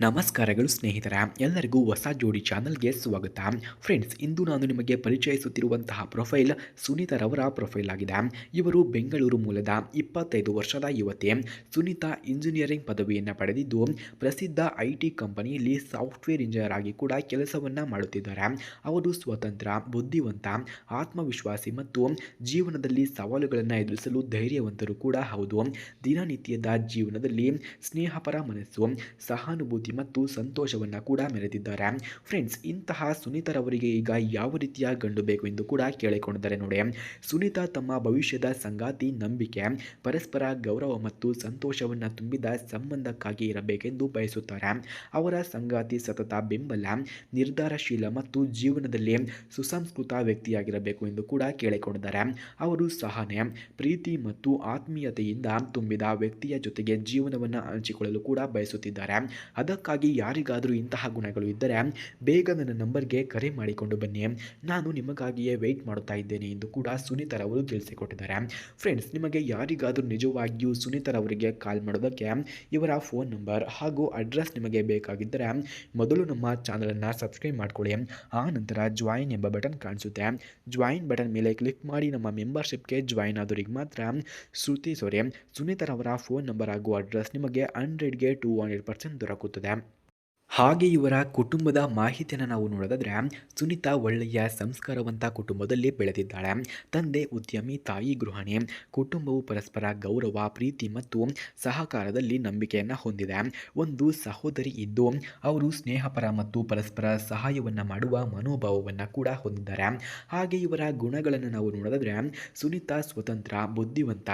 ನಮಸ್ಕಾರಗಳು ಸ್ನೇಹಿತರ, ಎಲ್ಲರಿಗೂ ಹೊಸ ಜೋಡಿ ಚಾನಲ್ಗೆ ಸ್ವಾಗತ. ಫ್ರೆಂಡ್ಸ್ ಇಂದು ನಾನು ನಿಮಗೆ ಪರಿಚಯಿಸುತ್ತಿರುವಂತಹ ಪ್ರೊಫೈಲ್ ಸುನೀತಾ ರವರ ಪ್ರೊಫೈಲ್ ಆಗಿದೆ. ಇವರು ಬೆಂಗಳೂರು ಮೂಲದ ಇಪ್ಪತ್ತೈದು ವರ್ಷದ ಯುವತಿ. ಸುನೀತಾ ಇಂಜಿನಿಯರಿಂಗ್ ಪದವಿಯನ್ನು ಪಡೆದಿದ್ದು, ಪ್ರಸಿದ್ಧ ಐ ಕಂಪನಿಯಲ್ಲಿ ಸಾಫ್ಟ್ವೇರ್ ಇಂಜಿನಿಯರ್ ಆಗಿ ಕೂಡ ಕೆಲಸವನ್ನು ಮಾಡುತ್ತಿದ್ದಾರೆ. ಅವರು ಸ್ವತಂತ್ರ, ಬುದ್ಧಿವಂತ, ಆತ್ಮವಿಶ್ವಾಸಿ ಮತ್ತು ಜೀವನದಲ್ಲಿ ಸವಾಲುಗಳನ್ನು ಎದುರಿಸಲು ಧೈರ್ಯವಂತರು ಕೂಡ ಹೌದು. ದಿನನಿತ್ಯದ ಜೀವನದಲ್ಲಿ ಸ್ನೇಹಪರ ಮನಸ್ಸು, ಸಹಾನುಭೂತಿ ಮತ್ತು ಸಂತೋಷವನ್ನು ಕೂಡ ಮೆರೆದಿದ್ದಾರೆ. ಫ್ರೆಂಡ್ಸ್ ಇಂತಹ ಸುನೀತರವರಿಗೆ ಈಗ ಯಾವ ರೀತಿಯ ಗಂಡು ಬೇಕು ಎಂದು ಕೂಡ ಕೇಳಿಕೊಂಡಿದ್ದಾರೆ ನೋಡಿ. ಸುನೀತಾ ತಮ್ಮ ಭವಿಷ್ಯದ ಸಂಗಾತಿ, ನಂಬಿಕೆ, ಪರಸ್ಪರ ಗೌರವ ಮತ್ತು ಸಂತೋಷವನ್ನು ತುಂಬಿದ ಸಂಬಂಧಕ್ಕಾಗಿ ಇರಬೇಕೆಂದು ಬಯಸುತ್ತಾರೆ. ಅವರ ಸಂಗಾತಿ ಸತತ ಬೆಂಬಲ, ನಿರ್ಧಾರಶೀಲ ಮತ್ತು ಜೀವನದಲ್ಲಿ ಸುಸಂಸ್ಕೃತ ವ್ಯಕ್ತಿಯಾಗಿರಬೇಕು ಎಂದು ಕೂಡ ಕೇಳಿಕೊಂಡಿದ್ದಾರೆ. ಅವರು ಸಹನೆ, ಪ್ರೀತಿ ಮತ್ತು ಆತ್ಮೀಯತೆಯಿಂದ ತುಂಬಿದ ವ್ಯಕ್ತಿಯ ಜೊತೆಗೆ ಜೀವನವನ್ನು ಹಂಚಿಕೊಳ್ಳಲು ಕೂಡ ಬಯಸುತ್ತಿದ್ದಾರೆ. ಅದಕ್ಕಾಗಿ ಯಾರಿಗಾದರೂ ಇಂತಹ ಗುಣಗಳು ಇದ್ದರೆ ಬೇಗ ನನ್ನ ನಂಬರ್ಗೆ ಕರೆ ಮಾಡಿಕೊಂಡು ಬನ್ನಿ. ನಾನು ನಿಮಗಾಗಿಯೇ ವೆಯ್ಟ್ ಮಾಡುತ್ತಾ ಇದ್ದೇನೆ ಎಂದು ಕೂಡ ಸುನೀತರವರು ತಿಳಿಸಿಕೊಟ್ಟಿದ್ದಾರೆ. ಫ್ರೆಂಡ್ಸ್ ನಿಮಗೆ ಯಾರಿಗಾದರೂ ನಿಜವಾಗಿಯೂ ಸುನೀತರವರಿಗೆ ಕಾಲ್ ಮಾಡೋದಕ್ಕೆ ಇವರ ಫೋನ್ ನಂಬರ್ ಹಾಗೂ ಅಡ್ರೆಸ್ ನಿಮಗೆ ಬೇಕಾಗಿದ್ದರೆ ಮೊದಲು ನಮ್ಮ ಚಾನಲನ್ನು ಸಬ್ಸ್ಕ್ರೈಬ್ ಮಾಡಿಕೊಳ್ಳಿ. ಆ ನಂತರ ಜಾಯಿನ್ ಎಂಬ ಬಟನ್ ಕಾಣಿಸುತ್ತೆ. ಜಾಯಿನ್ ಬಟನ್ ಮೇಲೆ ಕ್ಲಿಕ್ ಮಾಡಿ ನಮ್ಮ ಮೆಂಬರ್ಶಿಪ್ಗೆ ಜಾಯಿನ್ ಆದವರಿಗೆ ಮಾತ್ರ ಶ್ರುತಿ ಸುನೀತಾ ಸುನೀತರವರ ಫೋನ್ ನಂಬರ್ ಹಾಗೂ ಅಡ್ರೆಸ್ ನಿಮಗೆ ಹಂಡ್ರೆಡ್ಗೆ ಟೂ ಹಂಡ್ರೆಡ್ ಪರ್ಸೆಂಟ್ ದೊರಕುತ್ತದೆ. that. ಹಾಗೆ ಇವರ ಕುಟುಂಬದ ಮಾಹಿತಿಯನ್ನು ನಾವು ನೋಡೋದಾದರೆ, ಸುನಿತಾ ಒಳ್ಳೆಯ ಸಂಸ್ಕಾರವಂತ ಕುಟುಂಬದಲ್ಲಿ ಬೆಳೆದಿದ್ದಾಳೆ. ತಂದೆ ಉದ್ಯಮಿ, ತಾಯಿ ಗೃಹಿಣಿ, ಕುಟುಂಬವು ಪರಸ್ಪರ ಗೌರವ, ಪ್ರೀತಿ ಮತ್ತು ಸಹಕಾರದಲ್ಲಿ ನಂಬಿಕೆಯನ್ನು ಹೊಂದಿದೆ. ಒಂದು ಸಹೋದರಿ ಇದ್ದು, ಅವರು ಸ್ನೇಹಪರ ಮತ್ತು ಪರಸ್ಪರ ಸಹಾಯವನ್ನು ಮಾಡುವ ಮನೋಭಾವವನ್ನು ಕೂಡ ಹೊಂದಿದ್ದಾರೆ. ಹಾಗೆ ಇವರ ಗುಣಗಳನ್ನು ನಾವು ನೋಡೋದಾದರೆ, ಸುನೀತಾ ಸ್ವತಂತ್ರ, ಬುದ್ಧಿವಂತ,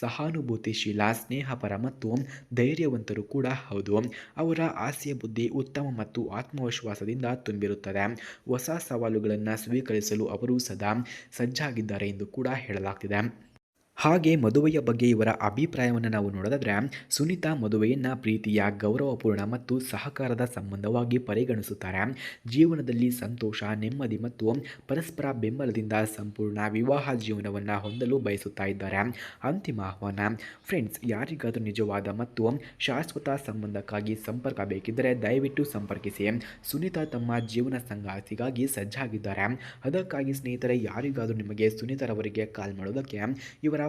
ಸಹಾನುಭೂತಿಶೀಲ, ಸ್ನೇಹಪರ ಮತ್ತು ಧೈರ್ಯವಂತರು ಕೂಡ ಹೌದು. ಅವರ ಆಸೆ ಬುದ್ಧಿ ಉತ್ತಮ ಮತ್ತು ಆತ್ಮವಿಶ್ವಾಸದಿಂದ ತುಂಬಿರುತ್ತದೆ. ಹೊಸ ಸವಾಲುಗಳನ್ನು ಸ್ವೀಕರಿಸಲು ಅವರು ಸದಾ ಸಜ್ಜಾಗಿದ್ದಾರೆ ಎಂದು ಕೂಡ ಹೇಳಲಾಗ್ತಿದೆ. ಹಾಗೆ ಮದುವೆಯ ಬಗ್ಗೆ ಇವರ ಅಭಿಪ್ರಾಯವನ್ನು ನಾವು ನೋಡೋದಾದರೆ, ಸುನಿತಾ ಮದುವೆಯನ್ನು ಪ್ರೀತಿಯ, ಗೌರವಪೂರ್ಣ ಮತ್ತು ಸಹಕಾರದ ಸಂಬಂಧವಾಗಿ ಪರಿಗಣಿಸುತ್ತಾರೆ. ಜೀವನದಲ್ಲಿ ಸಂತೋಷ, ನೆಮ್ಮದಿ ಮತ್ತು ಪರಸ್ಪರ ಬೆಂಬಲದಿಂದ ಸಂಪೂರ್ಣ ವಿವಾಹ ಜೀವನವನ್ನು ಹೊಂದಲು ಬಯಸುತ್ತಾ ಇದ್ದಾರೆ. ಅಂತಿಮ ಆಹ್ವಾನ, ಫ್ರೆಂಡ್ಸ್, ಯಾರಿಗಾದರೂ ನಿಜವಾದ ಮತ್ತು ಶಾಶ್ವತ ಸಂಬಂಧಕ್ಕಾಗಿ ಸಂಪರ್ಕ ಬೇಕಿದ್ದರೆ ದಯವಿಟ್ಟು ಸಂಪರ್ಕಿಸಿ. ಸುನೀತಾ ತಮ್ಮ ಜೀವನ ಸಂಗಾತಿಗಾಗಿ ಸಜ್ಜಾಗಿದ್ದಾರೆ. ಅದಕ್ಕಾಗಿ ಸ್ನೇಹಿತರೆ, ಯಾರಿಗಾದರೂ ನಿಮಗೆ ಸುನೀತಾರವರಿಗೆ ಕಾಲ್ ಮಾಡೋದಕ್ಕೆ ಇವರ